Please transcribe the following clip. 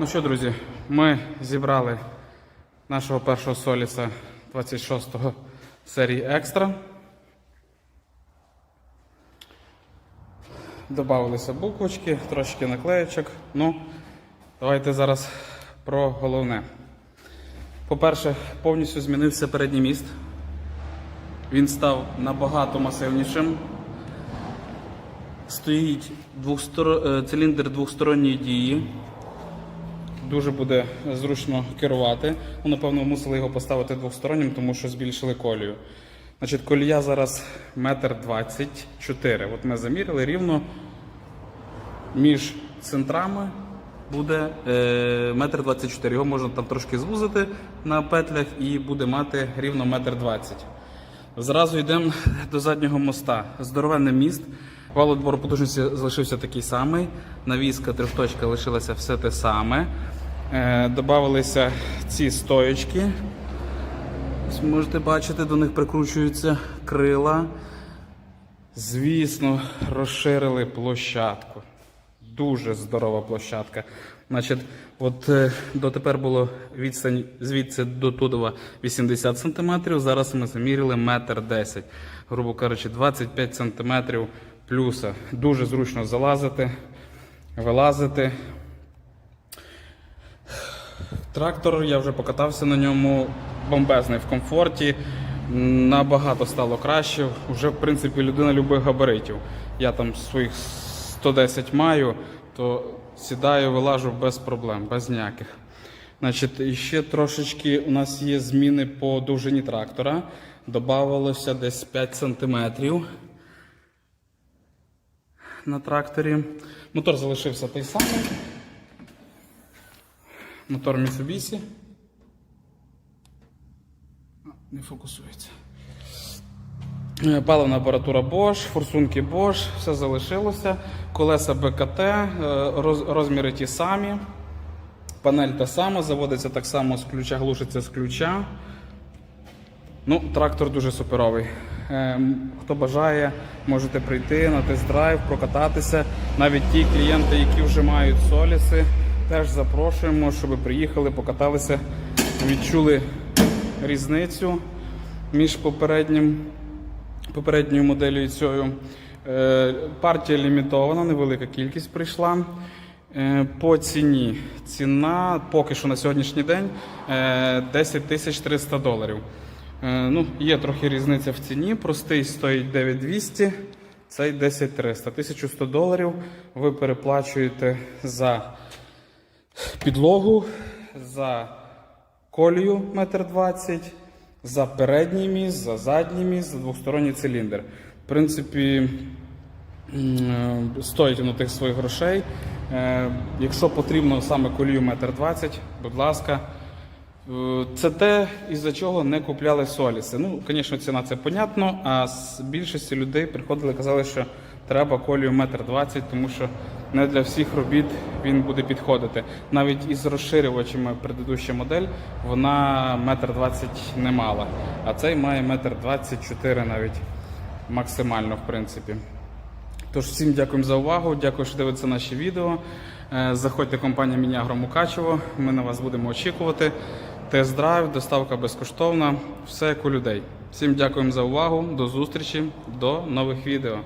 Ну що, друзі, ми зібрали нашого першого соліса 26-го серії Екстра. Добавилися буквочки, трошки наклеєчок. Ну, давайте зараз про головне. По-перше, повністю змінився передній міст. Він став набагато масивнішим. Стоїть е, циліндр двосторонньої дії. Дуже буде зручно керувати. Ну, напевно, мусили його поставити двостороннім, тому що збільшили колію. Значить, колія зараз метр двадцять. От ми заміряли рівно між центрами буде е, метр двадцять. Його можна там трошки звузити на петлях і буде мати рівно метр двадцять. Зразу йдемо до заднього моста. Здоровенний міст. Вал потужності залишився такий самий. Навіска трьохточка лишилася все те саме. Е, добавилися ці стоєчки. Ось Можете бачити, до них прикручуються крила. Звісно, розширили площадку. Дуже здорова площадка. Значить, от е, дотепер було відстань звідси до Тудова 80 см, зараз ми заміряли метр 10 грубо кажучи, 25 см плюса. Дуже зручно залазити, вилазити. Трактор, я вже покатався на ньому, бомбезний в комфорті. Набагато стало краще. Вже, в принципі, людина любих габаритів. Я там своїх 110 маю, то сідаю, вилажу без проблем, без ніяких. Значить, і ще трошечки у нас є зміни по довжині трактора. Добавилося десь 5 сантиметрів на тракторі. Мотор залишився той самий. Мотор Mitsubishi. Не фокусується. Е, Паливна апаратура Bosch, форсунки Bosch, все залишилося. Колеса БКТ, е, розміри ті самі. Панель та сама, заводиться так само з ключа, глушиться з ключа. Ну, трактор дуже суперовий. Ем, Хто бажає, можете прийти на тест-драйв, прокататися. Навіть ті клієнти, які вже мають соліси, теж запрошуємо, щоб приїхали, покаталися, відчули різницю між попереднім, попередньою моделлю і цією. Е, Партія лімітована, невелика кількість прийшла. Е, По ціні. Ціна поки що на сьогоднішній день е, 10 тисяч 300 доларів. Е, Ну, є трохи різниця в ціні. Простий стоїть 9200, цей 10300. 1100 доларів ви переплачуєте за підлогу, за колію 1,20 м, за передній міст, за задній міст, за двосторонній циліндр. В принципі, е, стоїть воно тих своїх грошей. Е, Якщо потрібно саме колію 1,20 м, будь ласка. Е, Це те, із-за чого не купляли соліси. Ну, звісно, ціна це понятно, а більшості людей приходили казали, що треба колію 1,20 м, тому що не для всіх робіт він буде підходити. Навіть із розширювачами предыдуща модель, вона 1,20 м не мала. А цей має 1,24 м навіть максимально, в принципі. Тож всім дякуємо за увагу. Дякую, що дивитеся наші відео. Е, Заходьте в компанію Мінягро Мукачево. Ми на вас будемо очікувати. Тест-драйв, доставка безкоштовна. Все як у людей. Всім дякуємо за увагу. До зустрічі, до нових відео.